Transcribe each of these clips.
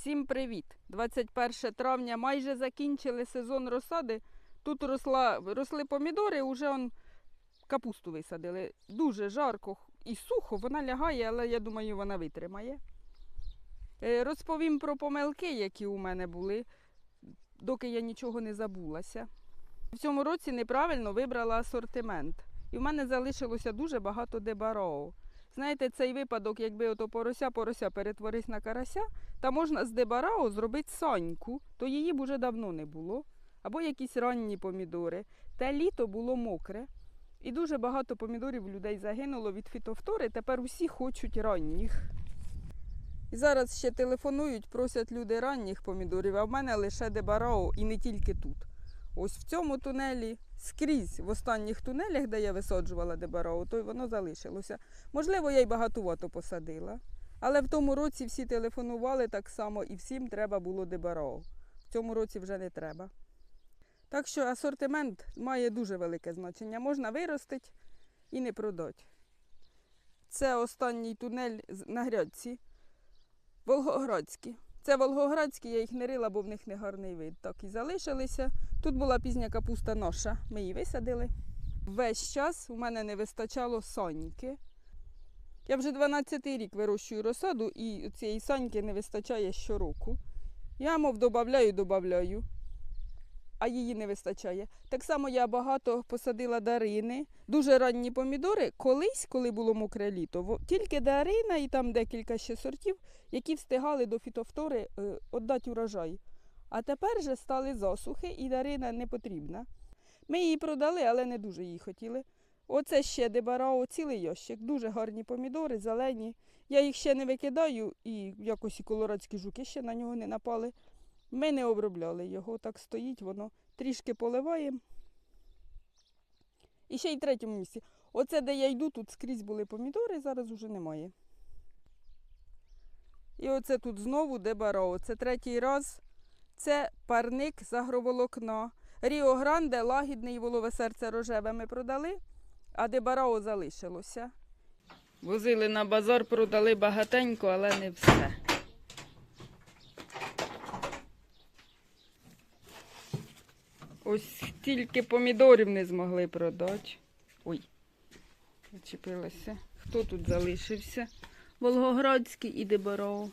Всім привіт! 21 травня майже закінчили сезон розсади. Тут росла, росли помідори, вже он капусту висадили. Дуже жарко і сухо, вона лягає, але я думаю, вона витримає. Е, Розповім про помилки, які у мене були, доки я нічого не забулася. В цьому році неправильно вибрала асортимент. І в мене залишилося дуже багато дебароу. Знаєте, цей випадок, якби ото порося порося перетворись на карася, та можна з дебарао зробити соньку, то її б уже давно не було. Або якісь ранні помідори. Те літо було мокре. І дуже багато помідорів людей загинуло від фітофтори. Тепер усі хочуть ранніх. І зараз ще телефонують, просять люди ранніх помідорів, а в мене лише дебарао і не тільки тут. Ось в цьому тунелі, скрізь в останніх тунелях, де я висаджувала дебарао, то й воно залишилося. Можливо, я й багатувато посадила. Але в тому році всі телефонували так само і всім треба було дебарао. В цьому році вже не треба. Так що асортимент має дуже велике значення. Можна виростити і не продати. Це останній тунель на грядці. Волгоградські. Це Волгоградські, я їх не рила, бо в них не гарний вид. Так і залишилися. Тут була пізня капуста ноша, Ми її висадили. Весь час у мене не вистачало соньки. Я вже 12-й рік вирощую розсаду, і цієї соньки не вистачає щороку. Я, мов, додаю, додаю, а її не вистачає. Так само я багато посадила дарини, дуже ранні помідори. Колись, коли було мокре літо, тільки дарина і там декілька ще сортів, які встигали до фітофтори е, віддати урожай. А тепер же стали засухи і дарина не потрібна. Ми її продали, але не дуже її хотіли. Оце ще дебарао, цілий ящик. Дуже гарні помідори, зелені. Я їх ще не викидаю, і якось і колорадські жуки ще на нього не напали. Ми не обробляли його, так стоїть, воно трішки поливаємо. І ще й в третьому місці. Оце, де я йду, тут скрізь були помідори, зараз уже немає. І оце тут знову дебарао. Це третій раз. Це парник з агроволокна. Ріо Гранде, лагідне і волове серце рожеве ми продали, а дебарао залишилося. Возили на базар, продали багатенько, але не все. Ось тільки помідорів не змогли продати. Ой, зачепилася. Хто тут залишився? Волгоградський і Дебароу.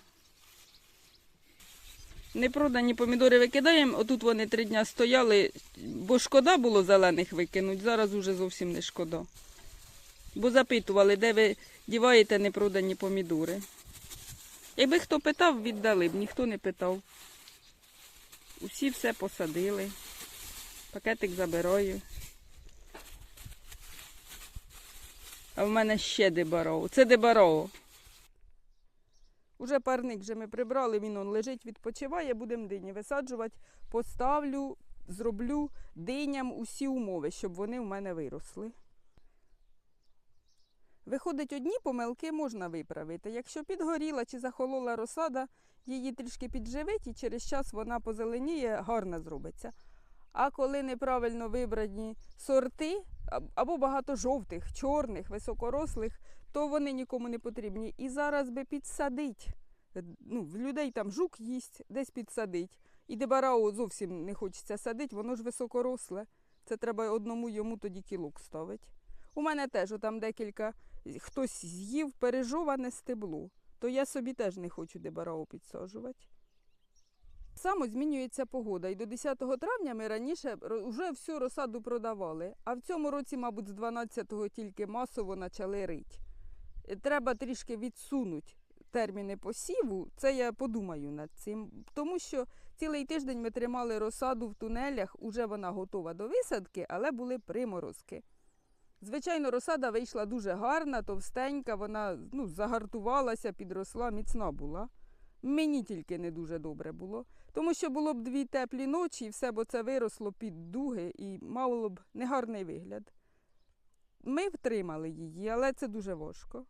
Непродані помідори викидаємо. Отут вони три дня стояли, бо шкода було зелених викинуть. Зараз уже зовсім не шкода. Бо запитували, де ви діваєте непродані помідори. Якби хто питав, віддали б, ніхто не питав. Усі все посадили. Пакетик забираю. А в мене ще дебароу. Це дебароу. Уже парник вже ми прибрали, він он лежить, відпочиває, будемо дині висаджувати. Поставлю, зроблю диням усі умови, щоб вони в мене виросли. Виходить, одні помилки можна виправити. Якщо підгоріла чи захолола розсада, її трішки підживить і через час вона позеленіє, гарно зробиться. А коли неправильно вибрані сорти, або багато жовтих, чорних, високорослих, то вони нікому не потрібні. І зараз би підсадить. Е, Ну, в людей там жук їсть, десь підсадить. І дебарао зовсім не хочеться садити, воно ж високоросле. Це треба одному йому тоді кілок ставити. У мене теж там декілька, хтось з'їв пережоване стебло, то я собі теж не хочу дебарао підсаджувати. Само змінюється погода, і до 10 травня ми раніше вже всю розсаду продавали, а в цьому році, мабуть, з 12-го тільки масово почали рить. Е, Треба трішки відсунути терміни посіву, це я подумаю над цим, тому що цілий тиждень ми тримали розсаду в тунелях, уже вона готова до висадки, але були приморозки. Звичайно, розсада вийшла дуже гарна, товстенька, вона ну, загартувалася, підросла, міцна була. Мені тільки не дуже добре було. Тому що було б дві теплі ночі, і все б це виросло під дуги і мало б негарний вигляд. Ми втримали її, але це дуже важко.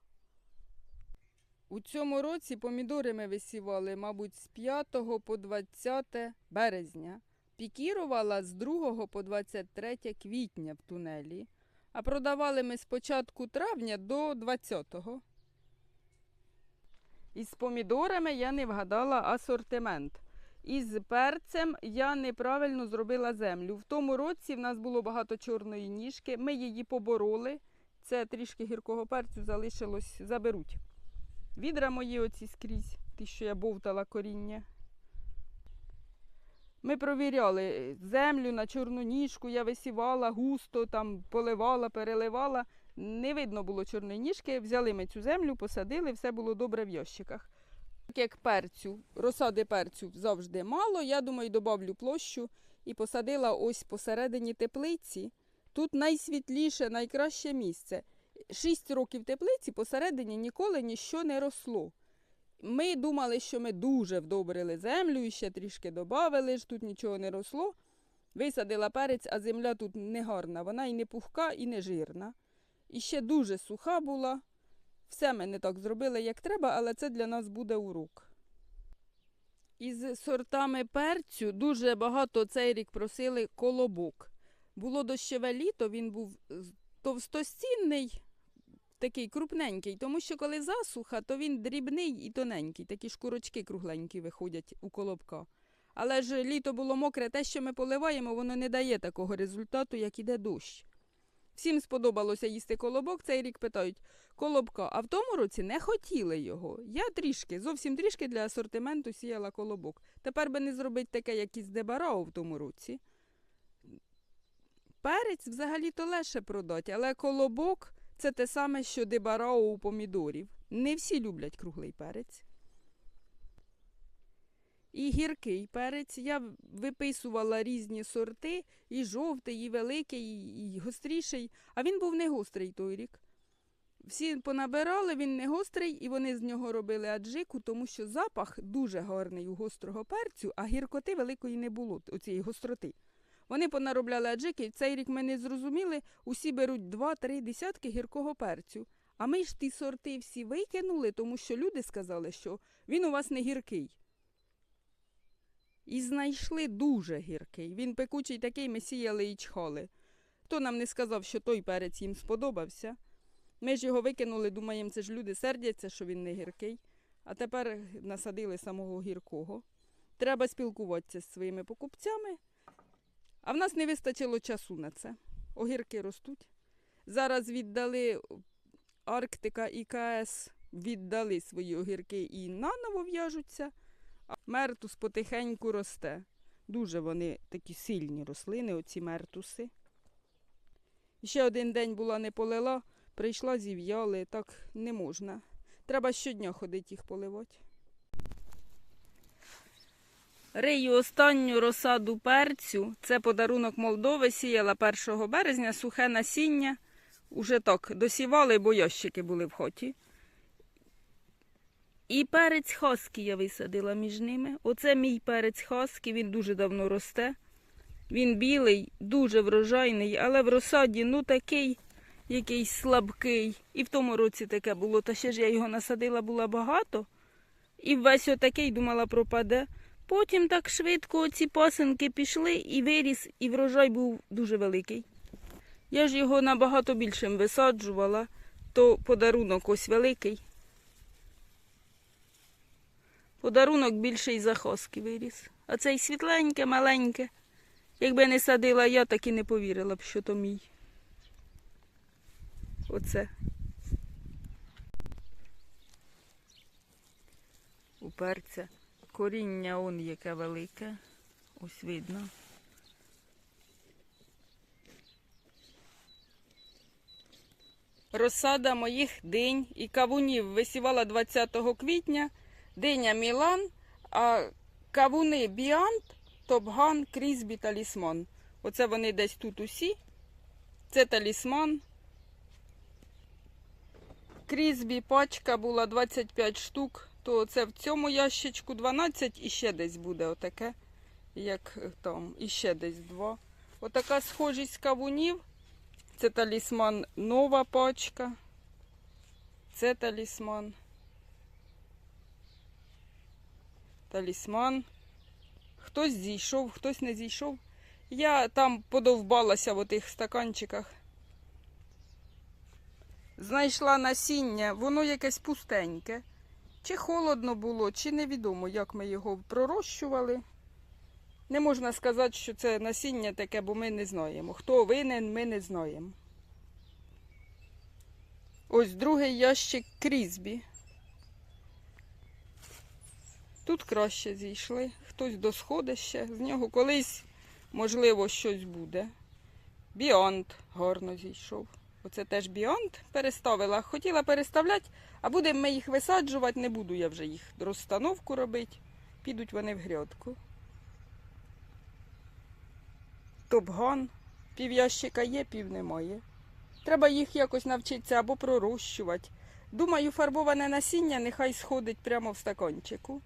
У цьому році помідори ми висівали, мабуть, з 5 по 20 березня. Пікірувала з 2 по 23 квітня в тунелі. А продавали ми з початку травня до 20-го. Із помідорами я не вгадала асортимент. Із перцем я неправильно зробила землю. В тому році в нас було багато чорної ніжки. Ми її побороли. Це трішки гіркого перцю залишилось, заберуть. Відра мої оці скрізь, ті, що я бовтала коріння. Ми провіряли землю на чорну ніжку, я висівала густо, там поливала, переливала. Не видно було чорної ніжки. Взяли ми цю землю, посадили, все було добре в ящиках. Як перцю, розсади перцю завжди мало, я думаю, добавлю площу і посадила ось посередині теплиці. Тут найсвітліше, найкраще місце. Шість років теплиці посередині ніколи ніщо не росло. Ми думали, що ми дуже вдобрили землю і ще трішки додали, ж тут нічого не росло. Висадила перець, а земля тут не гарна. Вона і не пухка, і не жирна. І ще дуже суха була. Все ми не так зробили, як треба, але це для нас буде урок. Із сортами перцю дуже багато цей рік просили колобок. Було дощове літо, він був з- товстостінний, такий крупненький, тому що коли засуха, то він дрібний і тоненький, такі шкурочки кругленькі виходять у колобка. Але ж літо було мокре, те, що ми поливаємо, воно не дає такого результату, як іде дощ. Всім сподобалося їсти колобок. Цей рік питають колобка, а в тому році не хотіли його. Я трішки, зовсім трішки для асортименту сіяла колобок. Тепер би не зробити таке, як із Дебарао в тому році. Перець взагалі-то легше продати, але колобок це те саме, що дебарао у помідорів. Не всі люблять круглий перець. І гіркий перець. Я виписувала різні сорти, і жовтий, і великий, і гостріший, а він був не гострий той рік. Всі понабирали, він не гострий, і вони з нього робили аджику, тому що запах дуже гарний у гострого перцю, а гіркоти великої не було, оцієї гостроти. Вони понаробляли аджики, цей рік ми не зрозуміли, усі беруть два-три десятки гіркого перцю. А ми ж ті сорти всі викинули, тому що люди сказали, що він у вас не гіркий. І знайшли дуже гіркий. Він пекучий такий, ми сіяли і чхали. Хто нам не сказав, що той перець їм сподобався. Ми ж його викинули, думаємо, це ж люди сердяться, що він не гіркий. А тепер насадили самого гіркого. Треба спілкуватися з своїми покупцями. А в нас не вистачило часу на це. Огірки ростуть. Зараз віддали Арктика і КС віддали свої огірки і наново в'яжуться. А мертус потихеньку росте. Дуже вони такі сильні рослини, оці мертуси. Ще один день була не полила, прийшла, зів'яли, так не можна. Треба щодня ходити їх поливати. Рию останню розсаду перцю. Це подарунок Молдови. Сіяла 1 березня, сухе насіння. Уже так досівали, бо ящики були в хоті. І перець хаскі я висадила між ними. Оце мій перець хаскі, він дуже давно росте. Він білий, дуже врожайний, але в розсаді ну такий якийсь слабкий. І в тому році таке було. Та ще ж я його насадила була багато. І весь отакий думала пропаде. Потім так швидко оці пасинки пішли і виріс, і врожай був дуже великий. Я ж його набагато більшим висаджувала, то подарунок ось великий. Подарунок більший за хоски виріс. А цей світленьке, маленьке. Якби не садила я, так і не повірила б, що то мій. Оце. У перця. Коріння он яке велике. Ось видно. Розсада моїх динь і кавунів висівала 20 квітня. Диня Мілан, а кавуни Біант, Топган, Крізбі, Талісман. Оце вони десь тут усі. Це талісман. Крізбі пачка була 25 штук, то це в цьому ящичку 12 і ще десь буде отаке, як там, і ще десь два. Отака схожість кавунів. Це талісман нова пачка. Це талісман. Талісман. Хтось зійшов, хтось не зійшов. Я там подовбалася в отих стаканчиках. Знайшла насіння, воно якесь пустеньке. Чи холодно було, чи невідомо, як ми його пророщували. Не можна сказати, що це насіння таке, бо ми не знаємо. Хто винен, ми не знаємо. Ось другий ящик крізбі. Тут краще зійшли. Хтось досходить ще. З нього колись, можливо, щось буде. Біонд гарно зійшов. Оце теж біонд переставила. Хотіла переставляти, а будемо ми їх висаджувати, не буду я вже їх розстановку робити. Підуть вони в грядку. Топган. Пів ящика є, пів немає. Треба їх якось навчитися або пророщувати. Думаю, фарбоване насіння нехай сходить прямо в стаканчику.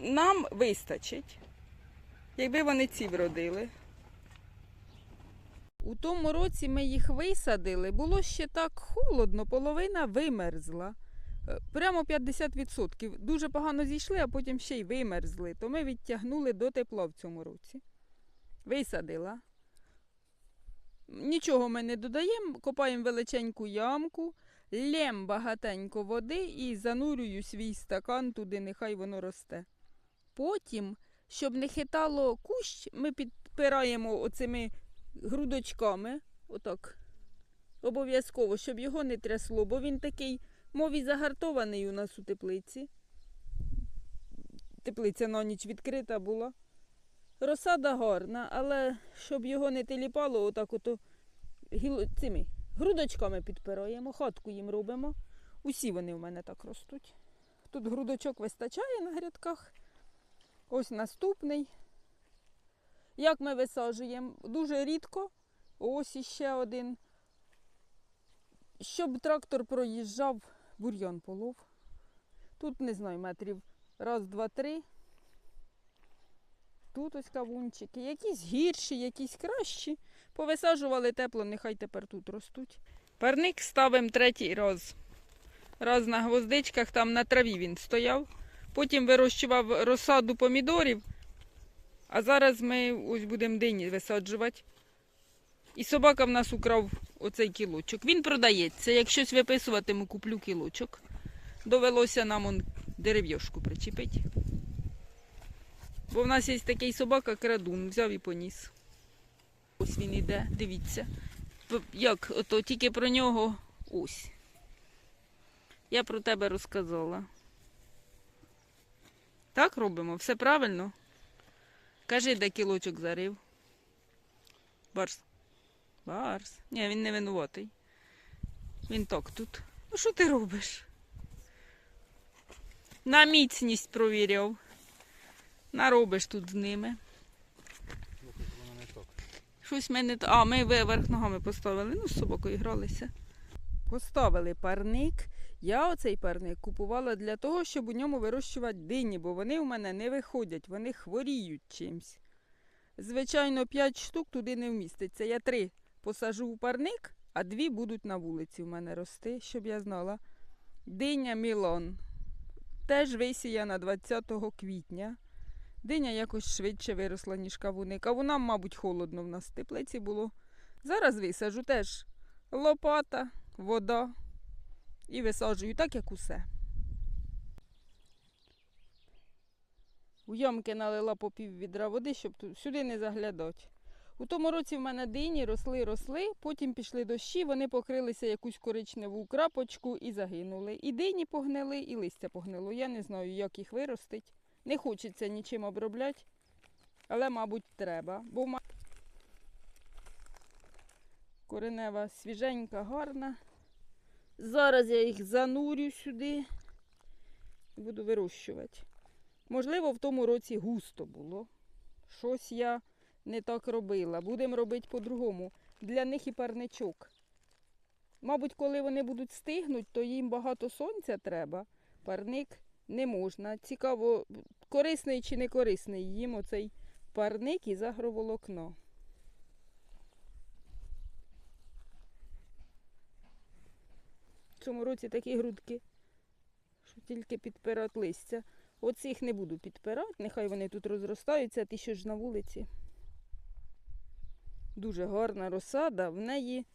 Нам вистачить, якби вони ці вродили. У тому році ми їх висадили, було ще так холодно, половина вимерзла. Е, Прямо 50%. Дуже погано зійшли, а потім ще й вимерзли. То ми відтягнули до тепла в цьому році. Висадила. Нічого ми не додаємо, копаємо величеньку ямку, лєм багатенько води і занурюю свій стакан туди, нехай воно росте. Потім, щоб не хитало кущ, ми підпираємо оцими грудочками, отак, обов'язково, щоб його не трясло, бо він такий, мов і загартований у нас у теплиці. Теплиця на ніч відкрита була. Розсада гарна, але щоб його не теліпало, отак ото цими грудочками підпираємо, хатку їм робимо. Усі вони в мене так ростуть. Тут грудочок вистачає на грядках. Ось наступний. Як ми висаджуємо? Дуже рідко. Ось іще один. Щоб трактор проїжджав, бур'ян полов. Тут, не знаю, метрів раз, два, три. Тут ось кавунчики. Якісь гірші, якісь кращі. Повисаджували тепло, нехай тепер тут ростуть. Парник ставимо третій раз. Раз на гвоздичках, там на траві він стояв. Потім вирощував розсаду помідорів. А зараз ми ось будемо дині висаджувати. І собака в нас украв оцей кілочок. Він продається. Як щось виписуватиму, куплю кілочок. Довелося нам он дерев'яшку причепити. Бо в нас є такий собака крадун, взяв і поніс. Ось він іде, дивіться. Як ото тільки про нього ось. Я про тебе розказала. Так робимо? Все правильно? Кажи, де кілочок зарив. Барс. Барс. Ні, він не винуватий. Він так тут. Ну що ти робиш? На міцність провіряв. Наробиш тут з ними. Так. Щось ми не т- А, ми вверх ногами поставили. Ну, з собакою гралися. Поставили парник. Я оцей парник купувала для того, щоб у ньому вирощувати дині, бо вони у мене не виходять, вони хворіють чимсь. Звичайно, 5 штук туди не вміститься. Я три посажу у парник, а дві будуть на вулиці у мене рости, щоб я знала. Диня Мілон. Теж висіяна 20 квітня. Диня якось швидше виросла, ніж кавуни. Кавунам, мабуть, холодно в нас в теплиці було. Зараз висаджу теж лопата, вода і висаджую так, як усе. У ямки налила по пів відра води, щоб сюди не заглядати. У тому році в мене дині росли, росли, потім пішли дощі, вони покрилися якусь коричневу крапочку і загинули. І дині погнили, і листя погнило. Я не знаю, як їх виростить. Не хочеться нічим обробляти, але, мабуть, треба. Бо коренева свіженька, гарна. Зараз я їх занурю сюди і буду вирощувати. Можливо, в тому році густо було. Щось я не так робила. Будемо робити по-другому. Для них і парничок. Мабуть, коли вони будуть стигнути, то їм багато сонця треба. Парник не можна. Цікаво, корисний чи не корисний їм оцей парник із агроволокно. В цьому році такі грудки, що тільки підпирати листя. Оцих не буду підпирати, нехай вони тут розростаються, а ти що ж на вулиці. Дуже гарна розсада, в неї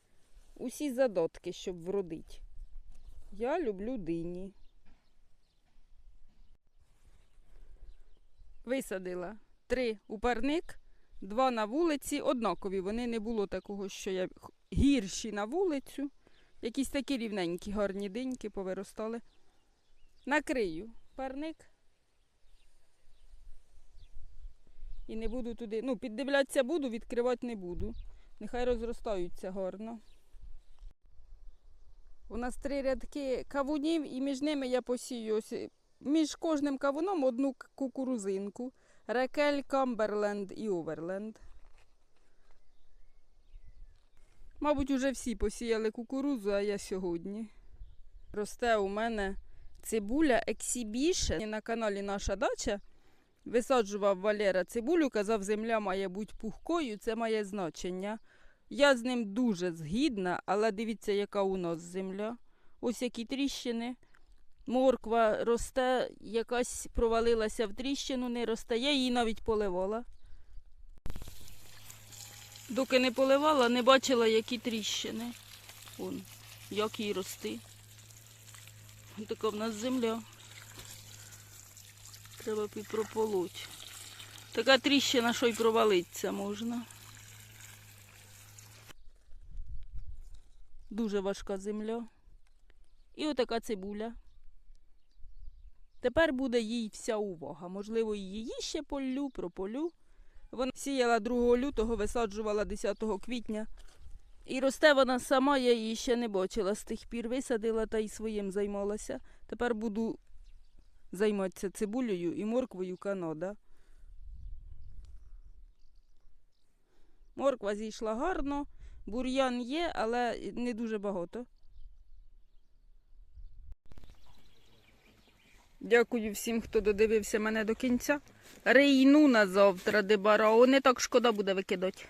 усі задатки, щоб вродити. Я люблю дині. Висадила три у парник, два на вулиці. Однакові вони не було такого, що я гірші на вулицю. Якісь такі рівненькі, гарні диньки повиростали. Накрию парник. І не буду туди. Ну, піддивлятися буду, відкривати не буду. Нехай розростаються гарно. У нас три рядки кавунів, і між ними я посію ось між кожним кавуном одну кукурузинку. Ракель, Камберленд і Оверленд. Мабуть, уже всі посіяли кукурузу, а я сьогодні. Росте у мене цибуля Exhibition. На каналі Наша дача висаджував Валера цибулю, казав, земля має бути пухкою, це має значення. Я з ним дуже згідна, але дивіться, яка у нас земля. Ось які тріщини. Морква росте, якась провалилася в тріщину, не росте. Я її навіть поливала. Доки не поливала, не бачила, які тріщини. Вон, як їй рости. Така в нас земля. Треба прополоть. Така тріщина, що й провалиться можна. Дуже важка земля. І отака цибуля. Тепер буде їй вся увага. Можливо, її ще полю, прополю. Вона сіяла 2 лютого, висаджувала 10 квітня. І росте вона сама, я її ще не бачила з тих пір. Висадила та й своїм займалася. Тепер буду займатися цибулею і морквою Канада. Морква зійшла гарно, бур'ян є, але не дуже багато. Дякую всім, хто додивився мене до кінця. Рейну на завтра дебарао. Не так шкода буде викидати.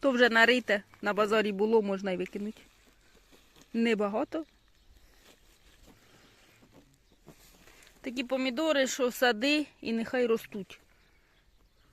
То вже нарите, на базарі було, можна й викинути. Небагато. Такі помідори, що сади і нехай ростуть.